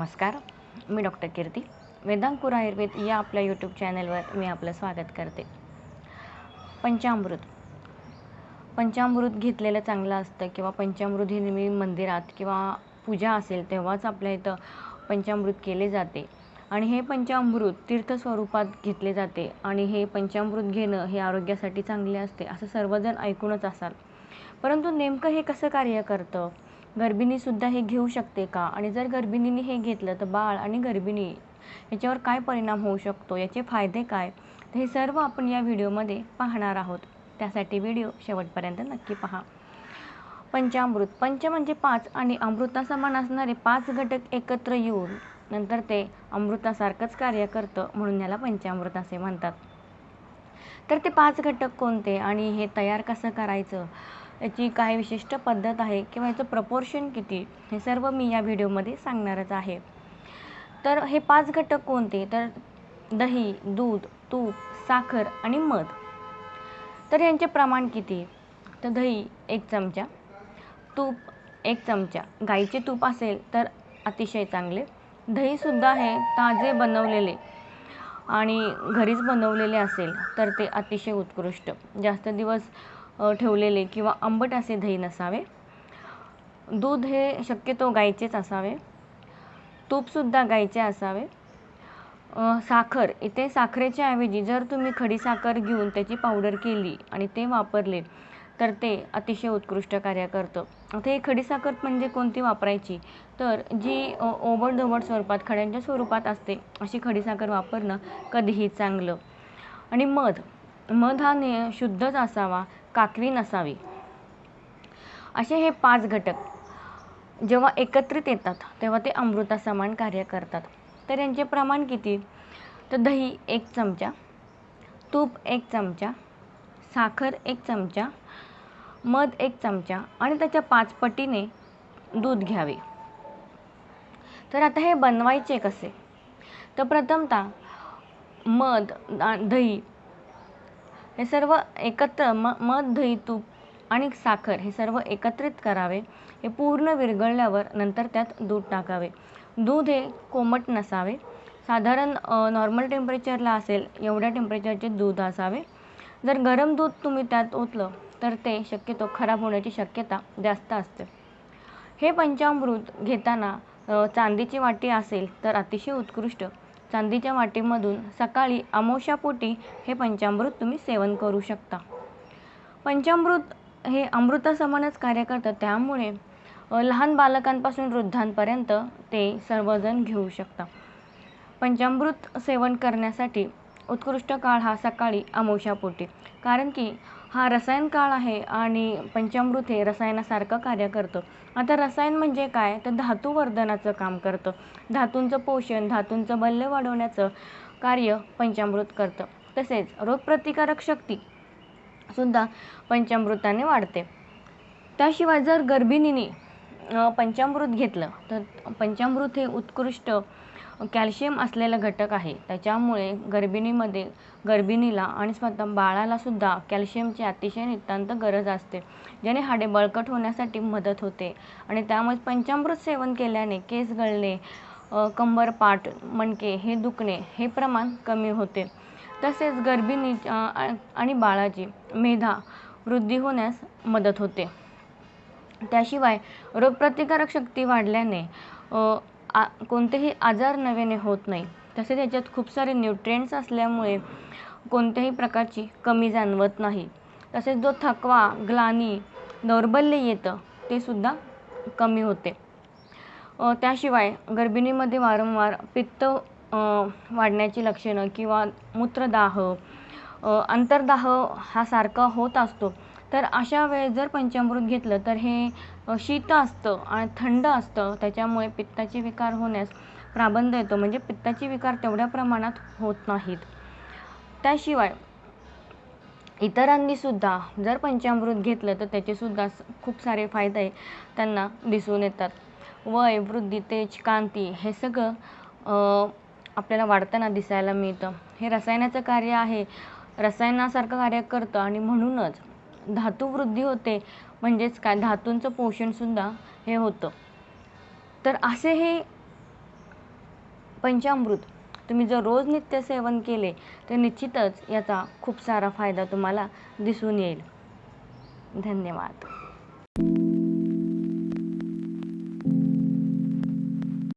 नमस्कार मी डॉक्टर कीर्ती. वेदांकुर आयुर्वेद या आपल्या यूट्यूब चॅनलवर मी आपलं स्वागत करते. पंचामृत. पंचामृत घेतलेलं चांगलं असतं किंवा पंचामृत हे नेहमी मंदिरात किंवा पूजा असेल तेव्हाच आपल्या इथं पंचामृत केले जाते. आणि हे पंचामृत तीर्थ स्वरूपात घेतले जाते आणि हे पंचामृत घेणं हे आरोग्यासाठी चांगले असते असं सर्वजण ऐकूनच असाल. परंतु नेमकं हे कसं कार्य करतं? गर्भिणीसुद्धा हे घेऊ शकते का? आणि जर गर्भिणीने हे घेतलं तर बाळ आणि गर्भिणी याच्यावर काय परिणाम होऊ शकतो? याचे फायदे काय? तर हे सर्व आपण या व्हिडिओमध्ये पाहणार आहोत. त्यासाठी व्हिडिओ शेवटपर्यंत नक्की पहा. पंचामृत. पंच म्हणजे पाच आणि अमृतासमान असणारे पाच घटक एकत्र येऊन नंतर ते अमृतासारखंच कार्य करतं म्हणून याला पंचामृत असे म्हणतात. तर ते पाच घटक कोणते? आणि हे तयार कसं करायचं? याची काही विशिष्ट पद्धत आहे किंवा याचं प्रपोर्शन किती हे सर्व मी या व्हिडिओमध्ये सांगणारच आहे. तर हे पाच घटक कोणते? तर दही दूध तूप साखर आणि मध. तर यांचे प्रमाण किती? तर दही एक चमचा तूप एक चमचा. गाईचे तूप असेल तर अतिशय चांगले. दहीसुद्धा हे ताजे बनवलेले आणि घरीच बनवलेले असेल तर ते अतिशय उत्कृष्ट. जास्त दिवस ठेवलेले किंवा आंबट असे दही नसावे. दूध हे शक्यतो गाईचेच असावे. तूपसुद्धा गाईचे असावे. साखर इथे साखरेच्या ऐवजी जर तुम्ही खडी साखर घेऊन त्याची पावडर केली आणि ते वापरले तर ते अतिशय उत्कृष्ट कार्य करतं. आता हे खडीसाखर म्हणजे कोणती वापरायची? तर जी ओबडधोबड स्वरूपात खड्यांच्या स्वरूपात असते अशी खडीसाखर वापरणं कधीही चांगलं. आणि मध मध हा ने शुद्धच असावा. काकवी नसावी. असे हे पाच घटक जेव्हा एकत्रित येतात तेव्हा ते अमृतासमान कार्य करतात. तर यांचे प्रमाण किती? तर दही एक चमचा तूप एक चमचा साखर एक चमचा मध एक चमचा आणि त्याच्या पाच पटीने दूध घ्यावे. तर आता हे बनवायचे कसे? तर प्रथमतः मध दही हे सर्व एकत्र म मध दही तूप आणि साखर हे सर्व एकत्रित करावे. हे पूर्ण विरघळल्यावर नंतर त्यात दूध टाकावे. दूध हे कोमट नसावे. साधारण नॉर्मल टेम्परेचरला असेल एवढ्या टेम्परेचरचे दूध असावे. जर गरम दूध तुम्ही त्यात ओतलं तर ते शक्यतो खराब होण्याची शक्यता जास्त असते. हे पंचामृत घेताना चांदीची वाटी असेल तर अतिशय उत्कृष्ट. चांदीच्या वाटीमधून सकाळी अमावस्यापोटी हे पंचामृत तुम्ही सेवन करू शकता. पंचामृत हे अमृतासमानच कार्य करतं. त्यामुळे लहान बालकांपासून वृद्धांपर्यंत ते सर्वजण घेऊ शकता. पंचामृत सेवन करण्यासाठी उत्कृष्ट काळ हा सकाळी अमावस्यापोटी कारण की हा रसायन काळ आहे आणि पंचामृत हे रसायनासारखं कार्य करतं. आता रसायन म्हणजे काय? तर धातुवर्धनाचं काम करतं. धातूंचं पोषण धातूंचं बल्य वाढवण्याचं कार्य पंचामृत करतं. तसेच रोगप्रतिकारक शक्ती सुद्धा पंचामृताने वाढते. त्याशिवाय जर गर्भिणीने पंचामृत घेतलं तर पंचामृत हे उत्कृष्ट कॅल्शियम असलेलं घटक आहे. त्याच्यामुळे गर्भिणीमध्ये गर्भिणीला आणि स्वतः बाळालासुद्धा कॅल्शियमची अतिशय नितांत गरज असते ज्याने हाडे बळकट होण्यासाठी मदत होते. आणि त्यामुळे पंचामृत सेवन केल्याने केस गळणे कंबर पाठ मणके हे दुखणे हे प्रमाण कमी होते. तसेच गर्भिणी आणि बाळाची मेधा वृद्धी होण्यास मदत होते. त्याशिवाय रोगप्रतिकारक शक्ती वाढल्याने आ कोणतेही आजार नव्याने होत नाही. तसेच याच्यात खूप सारे न्यूट्रिएंट्स असल्यामुळे कोणत्याही प्रकारची कमी जाणवत नाही. तसेच जो थकवा ग्लानी दौर्बल्य येतं ते सुद्धा कमी होते. त्याशिवाय गर्भिणीमध्ये वारंवार पित्त वाढण्याची लक्षणं किंवा मूत्रदाह अंतर्दाह हा सारखा होत असतो. तर अशा वेळेस जर पंचामृत घेतलं तर हे शीत असतं आणि थंड असतं. त्याच्यामुळे पित्ताचे विकार होण्यास प्राबंध येतो. म्हणजे पित्ताचे विकार तेवढ्या प्रमाणात होत नाहीत. त्याशिवाय इतरांनीसुद्धा जर पंचामृत घेतलं तर त्याचेसुद्धा खूप सारे फायदे त्यांना दिसून येतात. वय वृद्धी तेज कांती हे सगळं आपल्याला वाढताना दिसायला मिळतं. हे रसायनाचं कार्य आहे. रसायनासारखं कार्य करतं आणि म्हणूनच धातुवृद्धी होते म्हणजेच काय? धातूंचं पोषणसुद्धा हे होतं. तर असे हे पंचामृत तुम्ही जर रोज नित्य सेवन केले तर निश्चितच याचा खूप सारा फायदा तुम्हाला दिसून येईल. धन्यवाद.